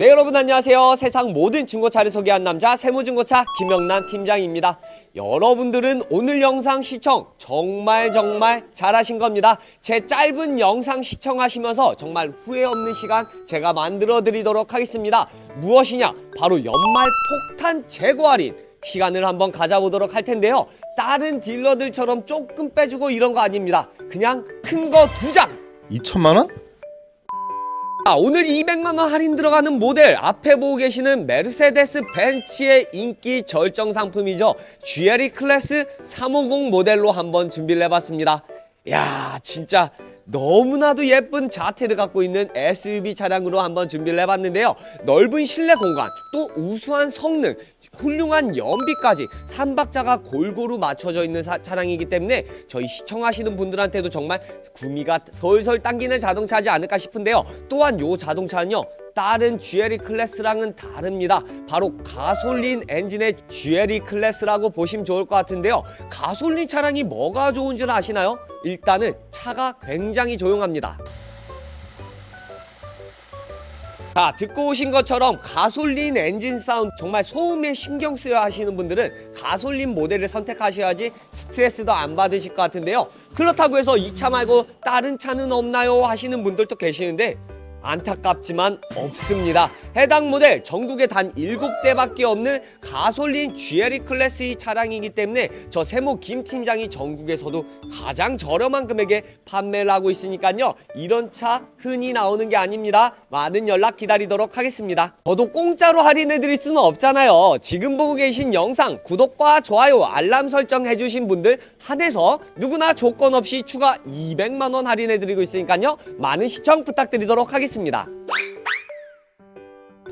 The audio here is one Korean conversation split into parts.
네 여러분 안녕하세요. 세상 모든 중고차를 소개한 남자 세무중고차 김영란 팀장입니다. 여러분들은 오늘 영상 시청 정말 정말 잘하신 겁니다. 제 짧은 영상 시청하시면서 정말 후회 없는 시간 제가 만들어 드리도록 하겠습니다. 무엇이냐? 바로 연말 폭탄 재고 할인 시간을 한번 가져보도록 할 텐데요. 다른 딜러들처럼 조금 빼주고 이런 거 아닙니다. 그냥 큰 거 두 장. 2천만 원? 아, 오늘 200만원 할인 들어가는 모델 앞에 보고 계시는 메르세데스 벤츠의 인기 절정 상품이죠. GLE 클래스 350 모델로 한번 준비를 해봤습니다 야 진짜 너무나도 예쁜 자태를 갖고 있는 SUV 차량으로 한번 준비를 해봤는데요 넓은 실내 공간 또 우수한 성능 훌륭한 연비까지 삼박자가 골고루 맞춰져 있는 사- 차량이기 때문에 저희 시청하시는 분들한테도 정말 구미가 솔솔 당기는 자동차지 않을까 싶은데요. 또한 이 자동차는요. 다른 GLE 클래스랑은 다릅니다. 바로 가솔린 엔진의 GLE 클래스라고 보시면 좋을 것 같은데요. 가솔린 차량이 뭐가 좋은지는 아시나요? 일단은 차가 굉장히 조용합니다. 자 듣고 오신 것처럼 가솔린 엔진 사운드 정말 소음에 신경 쓰여 하시는 분들은 가솔린 모델을 선택하셔야지 스트레스도 안 받으실 것 같은데요 그렇다고 해서 이 차 말고 다른 차는 없나요 하시는 분들도 계시는데 안타깝지만 없습니다. 해당 모델 전국에 단 7대밖에 없는 가솔린 GLE 클래스 이 차량이기 때문에 저 세모 김 팀장이 전국에서도 가장 저렴한 금액에 판매를 하고 있으니까요. 이런 차 흔히 나오는 게 아닙니다. 많은 연락 기다리도록 하겠습니다. 저도 공짜로 할인해 드릴 수는 없잖아요. 지금 보고 계신 영상 구독과 좋아요, 알람 설정 해주신 분들 한해서 누구나 조건 없이 추가 200만 원 할인해 드리고 있으니까요. 많은 시청 부탁드리도록 하겠습니다.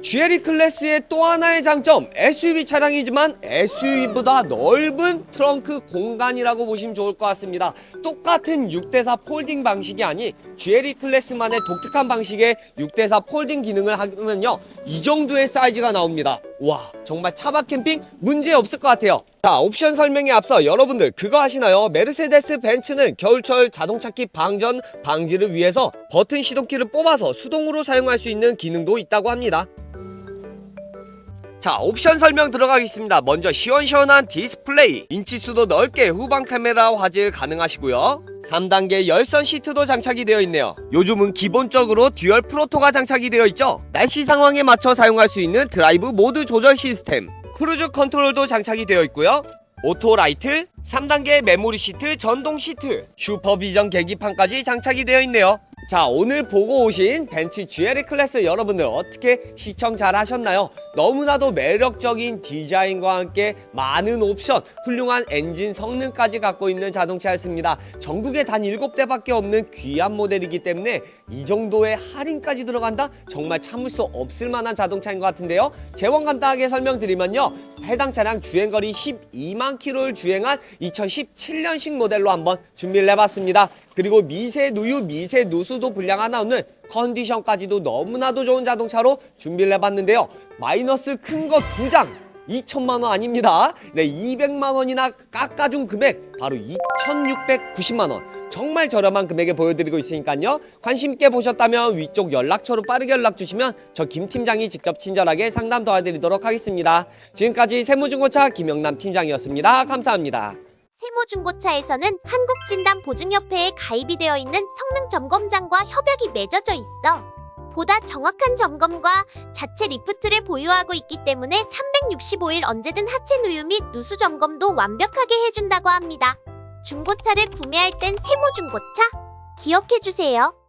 GLE 클래스의 또 하나의 장점 SUV 차량이지만 SUV보다 넓은 트렁크 공간이라고 보시면 좋을 것 같습니다. 똑같은 6대4 폴딩 방식이 아닌 GLE 클래스만의 독특한 방식의 6대4 폴딩 기능을 하면요 이 정도의 사이즈가 나옵니다 와 정말 차박 캠핑 문제 없을 것 같아요. 자 옵션 설명에 앞서 여러분들 그거 아시나요? 메르세데스 벤츠는 겨울철 자동차키 방전 방지를 위해서 버튼 시동키를 뽑아서 수동으로 사용할 수 있는 기능도 있다고 합니다. 자 옵션 설명 들어가겠습니다. 먼저 시원시원한 디스플레이 인치수도 넓게 후방 카메라 화질 가능하시고요 3단계 열선 시트도 장착이 되어 있네요. 요즘은 기본적으로 듀얼 프로토가 장착이 되어 있죠. 날씨 상황에 맞춰 사용할 수 있는 드라이브 모드 조절 시스템 크루즈 컨트롤도 장착이 되어 있고요. 오토 라이트 3단계 메모리 시트 전동 시트 슈퍼비전 계기판까지 장착이 되어 있네요 자 오늘 보고 오신 벤츠 GLE 클래스 여러분들 어떻게 시청 잘 하셨나요? 너무나도 매력적인 디자인과 함께 많은 옵션 훌륭한 엔진 성능까지 갖고 있는 자동차였습니다 전국에 단 7대밖에 없는 귀한 모델이기 때문에 이 정도의 할인까지 들어간다? 정말 참을 수 없을 만한 자동차인 것 같은데요 재원 간단하게 설명드리면요 해당 차량 주행거리 12만 킬로를 주행한 2017년식 모델로 한번 준비를 해봤습니다 그리고 미세 누유 미세 누수도 불량 하 나오는 컨디션까지도 너무나도 좋은 자동차로 준비를 해봤는데요 마이너스 큰 거 두 장 2천만 원 아닙니다. 네, 200만 원이나 깎아준 금액 바로 2,690만 원. 정말 저렴한 금액에 보여드리고 있으니까요. 관심 있게 보셨다면 위쪽 연락처로 빠르게 연락 주시면 저 김 팀장이 직접 친절하게 상담 도와드리도록 하겠습니다. 지금까지 세무중고차 김영남 팀장이었습니다. 감사합니다. 세모중고차에서는 한국진단보증협회에 가입이 되어 있는 성능 점검장과 협약이 맺어져 있어. 보다 정확한 점검과 자체 리프트를 보유하고 있기 때문에 365일 언제든 하체 누유 및 누수 점검도 완벽하게 해준다고 합니다. 중고차를 구매할 땐 세모 중고차 기억해주세요.